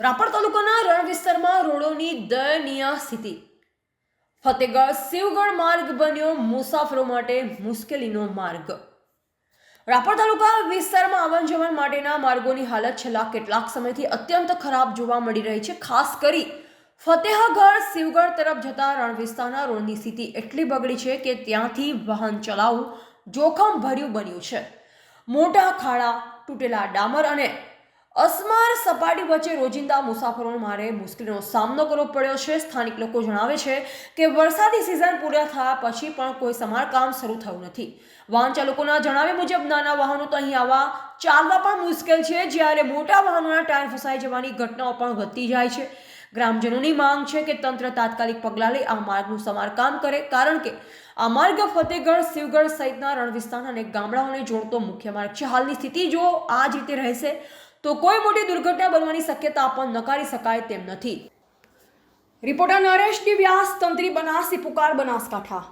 રાપર તાલુકાના રણ વિસ્તારમાં રોડોની દયનીય સ્થિતિ. ફતેગઢ શિવગઢ માર્ગ બન્યો મુસાફરો માટે મુશ્કેલીનો માર્ગ. રાપર તાલુકા વિસ્તારમાં આવન જવન માટેના માર્ગોની હાલત છેલ્લા કેટલાક સમયથી અત્યંત ખરાબ જોવા મળી રહી છે. ખાસ કરી ફતેહગઢ શિવગઢ તરફ જતા રણ વિસ્તારના રોડની સ્થિતિ એટલી બગડી છે કે ત્યાંથી વાહન ચલાવવું જોખમ ભર્યું બન્યું છે. મોટા ખાડા તૂટેલા ડામર અને અસમાર સપાટી વચ્ચે રોજિંદા મુસાફરોને મારે મુશ્કેલીનો સામનો કરવો પડ્યો છે. સ્થાનિક લોકો જણાવે છે કે વરસાદી સિઝન પૂરા થયા પછી પણ કોઈ સમારકામ શરૂ થયું નથી. વાહન ચાલકોના જણાવ્યા મુજબ, નાના વાહનો તો અહીં આવવા ચાલવા પણ મુશ્કેલ છે. જ્યારે મોટા વાહનોના ટાયર ફસાઈ જવાની ઘટનાઓ પણ વધતી જાય છે. ગ્રામજનોની માંગ છે કે તંત્ર તાત્કાલિક પગલાં લઈ આ માર્ગનું સમારકામ કરે. કારણ કે આ માર્ગ ફતેહગઢ, શિવગઢ સહિતના રણ વિસ્તાર અને ગામડાઓને જોડતો મુખ્ય માર્ગ છે. હાલની સ્થિતિ જો આ જ રીતે રહેશે તો કોઈ મોટી દુર્ઘટના બનવાની શક્યતા પણ નકારી શકાય તેમ નથી. રિપોર્ટર નરેશ ડી વ્યાસ તંત્રી બનાસી પુકાર બનાસકાંઠા.